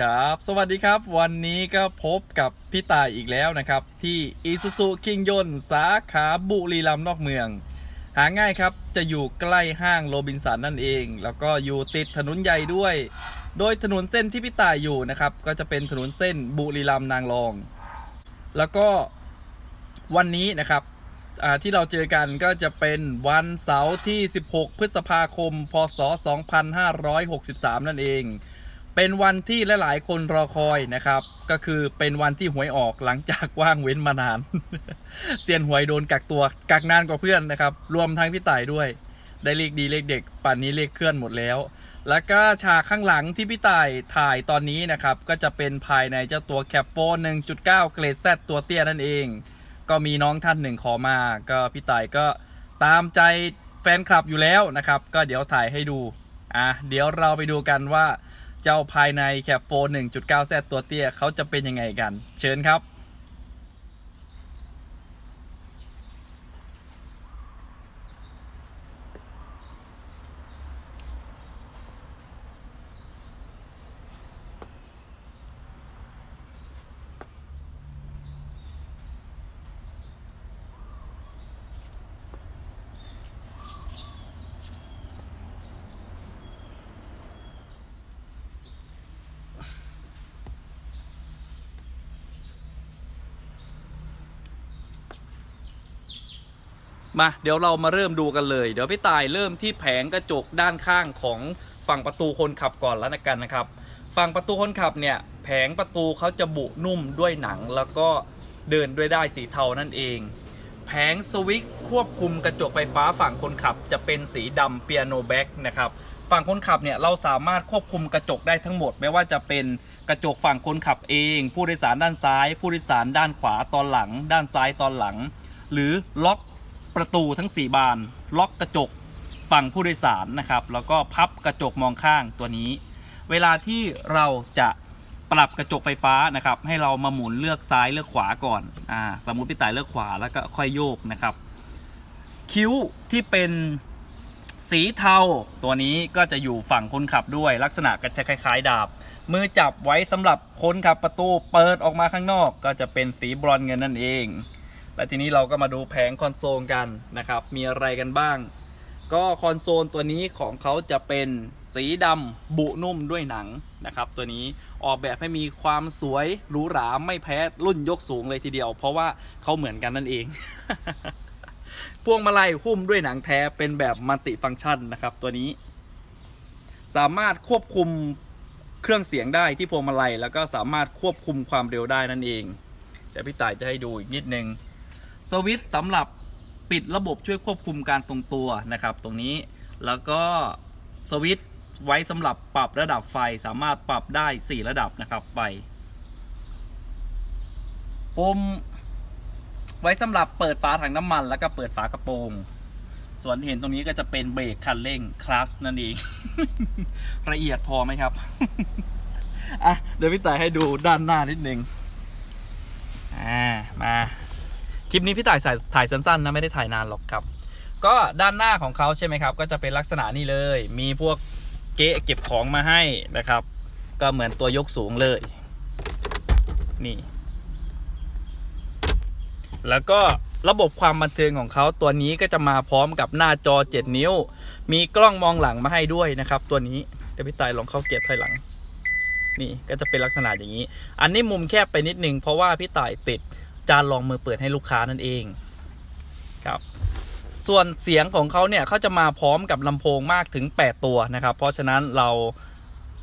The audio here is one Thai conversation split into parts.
ครับ สวัสดีครับ วันนี้ก็พบกับพี่ตายอีกแล้วนะครับ ที่ Isuzu คิงยนสาขาบุรีรัมย์นอกเมือง หาง่ายครับจะอยู่ใกล้ห้างโรบินสันนั่นเอง แล้วก็อยู่ติดถนนใหญ่ด้วย โดยถนนเส้นที่พี่ตายอยู่นะครับ ก็จะเป็นถนนเส้นบุรีรัมย์นางรอง แล้วก็วันนี้นะครับที่เราเจอกันก็จะเป็นวันเสาร์ที่ 16 พฤษภาคม พศ 2563 นั่นเอง เป็นวันที่หลายๆคนรอคอยนะครับ ก็คือเป็นวันที่หวยออกหลังจากว่างเว้นมานาน เซียนหวยโดนกักตัวกักนานกว่าเพื่อนนะครับ รวมทั้งพี่ต่ายด้วย ได้เลขดีเลขเด็กป่านนี้เลขเคลื่อนหมดแล้ว แล้วก็ฉากข้างหลังที่พี่ต่ายถ่ายตอนนี้นะครับ ก็จะเป็นภายในเจ้าตัวแคปโป1.9 เกรดแซตัวเตี้ยนั่นเอง ก็มีน้องท่านหนึ่งขอมา ก็พี่ต่ายก็ตามใจแฟนคลับอยู่แล้วนะครับ ก็เดี๋ยวถ่ายให้ดูอะเดี๋ยวเราไปดูกันว่า เจ้าภายในแคปโฟ1.9แซตัวเตี้ยเขาจะเป็นยังไงกัน เชิญครับ มาเดี๋ยวเรามาเริ่มดูกันเลย เดี๋ยวพี่ตายเริ่มที่แผงกระจกด้านข้างของฝั่งประตูคนขับก่อนแล้วนะกันนะครับ ฝั่งประตูคนขับเนี่ยแผงประตูเขาจะบุนุ่มด้วยหนัง แล้วก็เดินด้วยได้สีเทานั่นเอง แผงสวิตช์ควบคุมกระจกไฟฟ้าฝั่งคนขับจะเป็นสีดำเปียโนแบ็กนะครับฝั่งคนขับเนี่ยเราสามารถควบคุมกระจกได้ทั้งหมด ไม่ว่าจะเป็นกระจกฝั่งคนขับเอง ผู้โดยสารด้านซ้าย ผู้โดยสารด้านขวาตอนหลัง ด้านซ้ายตอนหลัง หรือล็อก ประตูทั้ง 4 บาน ล็อกกระจกฝั่งผู้โดยสารนะครับ แล้วก็พับกระจกมองข้างตัวนี้ เวลาที่เราจะปรับกระจกไฟฟ้านะครับ ให้เรามาหมุนเลือกซ้ายเลือกขวาก่อนอ่าสมมุติพี่ต่ายเลือกขวาแล้วก็ค่อยโยกนะครับ คิ้วที่เป็นสีเทาตัวนี้ก็จะอยู่ฝั่งคนขับด้วย ลักษณะก็จะคล้าย ๆ ดาบ มือจับไว้สำหรับคนขับประตูเปิดออกมาข้างนอก ก็จะเป็นสีบรอนเงินนั่นเอง และทีนี้เราก็มาดูแผงคอนโซลกันนะครับ มีอะไรกันบ้าง ก็คอนโซลตัวนี้ของเขาจะเป็นสีดำบุนุ่มด้วยหนังนะครับ ตัวนี้ออกแบบให้มีความสวยหรูหราไม่แพ้รุ่นยกสูงเลยทีเดียว เพราะว่าเขาเหมือนกันนั่นเองพวงมาลัยหุ้มด้วยหนังแท้เป็นแบบมัลติฟังก์ชันนะครับ ตัวนี้ สามารถควบคุมเครื่องเสียงได้ที่พวงมาลัย แล้วก็สามารถควบคุมความเร็วได้นั่นเอง เดี๋ยวพี่ต่ายจะให้ดูอีกนิดนึง สวิตช์สำหรับปิดระบบช่วยควบคุมการทรงตัวนะครับ ตรงนี้แล้วก็สวิตช์ไว้สำหรับปรับระดับไฟสามารถปรับได้ 4 ระดับนะครับไปปุ่มไว้สำหรับเปิดฝาถังน้ำมัน แล้วก็เปิดฝากระโปรง ส่วนเห็นตรงนี้ก็จะเป็นเบรกคันเร่งคลัสนั่นเองละเอียดพอไหมครับอะเดี๋ยวพี่ต่ายให้ดูด้านหน้านิดนึงอ่ามา คลิปนี้พี่ตายถ่ายถ่ายสั้นๆนะไม่ได้ถ่ายนานหรอกครับ ก็ด้านหน้าของเขาใช่ไหมครับ ก็จะเป็นลักษณะนี้เลย มีพวกเก๊ะเก็บของมาให้นะครับ ก็เหมือนตัวยกสูงเลย นี่ แล้วก็ระบบความบันเทิงของเขาตัวนี้ก็จะมาพร้อมกับหน้าจอ 7 นิ้ว มีกล้องมองหลังมาให้ด้วยนะครับ ตัวนี้เดี๋ยวพี่ตายลองเข้าเกียร์ถอยหลัง นี่ก็จะเป็นลักษณะอย่างนี้ อันนี้มุมแคบไปนิดนึงเพราะว่าพี่ต่ายติด จานรองมือเปิดให้ลูกค้านั่นเองครับส่วนเสียงของเขาเนี่ยเขาจะมาพร้อมกับลำโพงมากถึง 8 ตัวนะครับ เพราะฉะนั้นเรา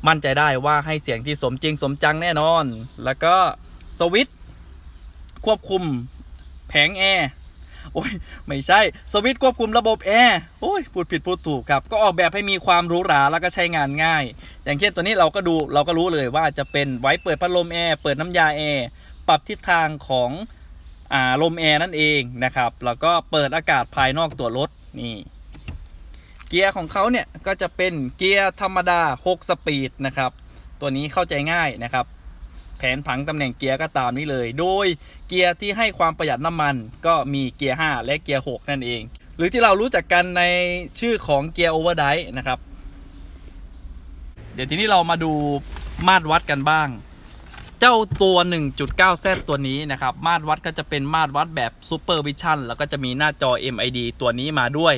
มั่นใจได้ว่าให้เสียงที่สมจริงสมจังแน่นอน แล้วก็สวิตควบคุมแผงแอร์โอ้ยไม่ใช่สวิตควบคุมระบบแอร์โอ้ยพูดผิดพูดถูกครับ ก็ออกแบบให้มีความหรูหราแล้วก็ใช้งานง่าย อย่างเช่นตัวนี้เราก็ดูเราก็รู้เลยว่าจะเป็นไว้เปิดพัดลมแอร์เปิดน้ำยาแอร์ปรับทิศทางของ ลมแอร์นั่นเองนะครับ แล้วก็เปิดอากาศภายนอกตัวรถนี่ เกียร์ของเขาเนี่ยก็จะเป็นเกียร์ธรรมดา 6 สปีดนะครับ ตัวนี้เข้าใจง่ายนะครับ แผนผังตำแหน่งเกียร์ก็ตามนี้เลย โดยเกียร์ที่ให้ความประหยัดน้ำมัน ก็มีเกียร์ 5 และเกียร์ 6 นั่นเอง หรือที่เรารู้จักกันในชื่อของเกียร์โอเวอร์ไดนะครับ เดี๋ยวทีนี้เรามาดูมาตรวัดกันบ้าง เจ้าตัว 1.9Z ตัวนี้นะครับ มาตรวัดก็จะเป็นมาตรวัดแบบ Super Vision แล้วก็จะมีหน้าจอ MID ตัวนี้มาด้วย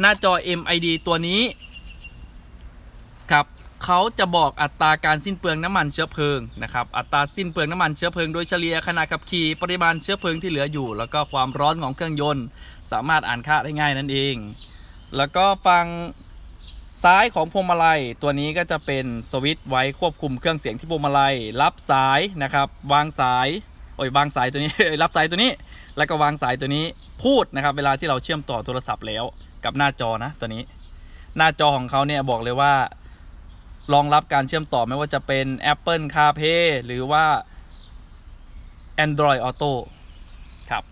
หน้าจอ MID ตัวนี้ครับเขาจะบอกอัตราการสิ้นเปลืองน้ำมันเชื้อเพลิงนะครับ อัตราสิ้นเปลืองน้ำมันเชื้อเพลิงโดยเฉลี่ยขณะขับขี่ปริมาณเชื้อเพลิงที่เหลืออยู่ แล้วก็ความร้อนของเครื่องยนต์ สามารถอ่านค่าได้ง่ายนั่นเอง แล้วก็ฟัง ซ้ายของพวงมาลัย ตัวนี้ก็จะเป็นสวิตช์ไว้ควบคุมเครื่องเสียงที่พวงมาลัย รับสายนะครับวางสายโอ้ยวางสายตัวนี้ รับสายตัวนี้ แล้วก็วางสายตัวนี้พูดนะครับ เวลาที่เราเชื่อมต่อโทรศัพท์แล้วกับหน้าจอนะตัวนี้ หน้าจอของเขาเนี่ยบอกเลยว่ารองรับการเชื่อมต่อไม่ว่าจะเป็น Apple CarPlay หรือว่า Android Auto ครับ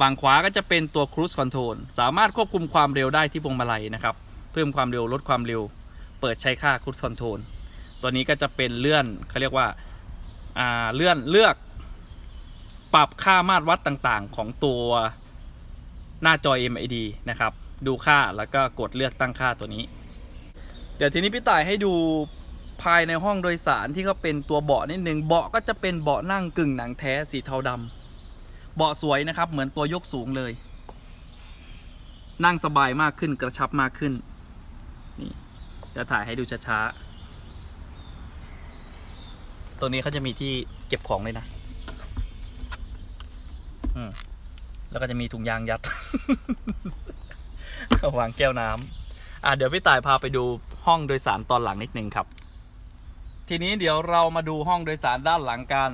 ฝั่งขวาก็จะเป็นตัว Cruise Control สามารถควบคุมความเร็วได้ที่พวงมาลัยนะครับ พิ่มความเร็วลดความเร็ว เปิดใช้ค่า Cruise Control ตัวนี้ก็จะเป็นเลื่อนเขาเรียกว่าอ่าเลื่อนเลือก ปรับค่ามาตรวัดต่างๆ ของตัวหน้าจอ MID นะครับ ดูค่าแล้วก็กดเลือกตั้งค่าตัวนี้ เดี๋ยวทีนี้พี่ต่ายให้ดูภายในห้องโดยสารที่เขาเป็นตัวเบาะนิดนึงเบาะก็จะเป็นเบาะนั่งกึ่งหนังแท้สีเทาดำเบาะสวยนะครับ เหมือนตัวยกสูงเลย นั่งสบายมากขึ้นกระชับมากขึ้น จะถ่ายให้ดูช้าๆ ตัวนี้เขาจะมีที่เก็บของเลยนะ อืม แล้วก็จะมีถุงยางยัด วางแก้วน้ำอะเดี๋ยวพี่ต่ายพาไปดูห้องโดยสารตอนหลังนิดนึงครับ ทีนี้เดี๋ยวเรามาดูห้องโดยสารด้านหลังกัน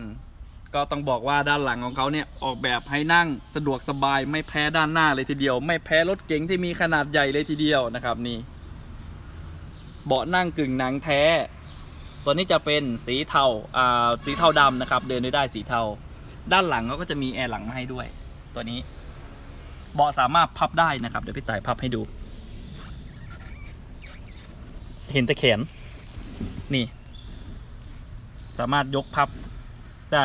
ก็ต้องบอกว่าด้านหลังของเขาเนี่ยออกแบบให้นั่งสะดวกสบายไม่แพ้ด้านหน้าเลยทีเดียว ไม่แพ้รถเก๋งที่มีขนาดใหญ่เลยทีเดียวนะครับนี่ เบาะนั่งกึ่งหนังแท้ ตัวนี้จะเป็นสีเทาอ่าสีเทาดำนะครับ เดินได้ได้สีเทา ด้านหลังเขาก็จะมีแอร์หลังมาให้ด้วย ตัวนี้ เบาะสามารถพับได้นะครับ เดี๋ยวพี่ต่ายพับให้ดู เห็นแต่แขน นี่ สามารถยกพับได้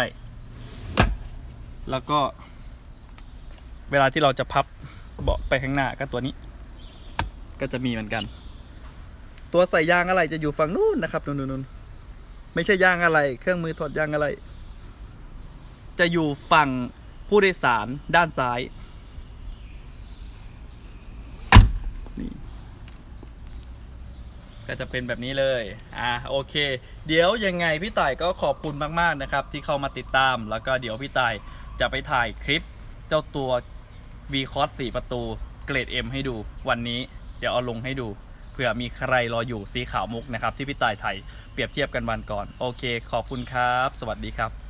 แล้วก็ เวลาที่เราจะพับเบาะไปข้างหน้าก็ตัวนี้ ก็จะมีเหมือนกัน ตัวใส่ยางอะไรจะอยู่ฝั่งนู้นนะครับนู่นนนไม่ใช่ยางอะไร เครื่องมือถอดยางอะไร จะอยู่ฝั่งผู้โดยสารด้านซ้ายนี่ก็จะเป็นแบบนี้เลย อ่าโอเค เดี๋ยวยังไงพี่ต่ายก็ขอบคุณมากๆนะครับ ที่เข้ามาติดตาม แล้วก็เดี๋ยวพี่ต่ายจะไปถ่ายคลิปเจ้าตัว V-Cross 4 ประตูเกรด M ให้ดูวันนี้ เดี๋ยวเอาลงให้ดู ผื่อมีใครรออยู่สีขาวมุกนะครับที่พี่ตายไทยเปรียบเทียบกันวันก่อน โอเค ขอบคุณครับ สวัสดีครับ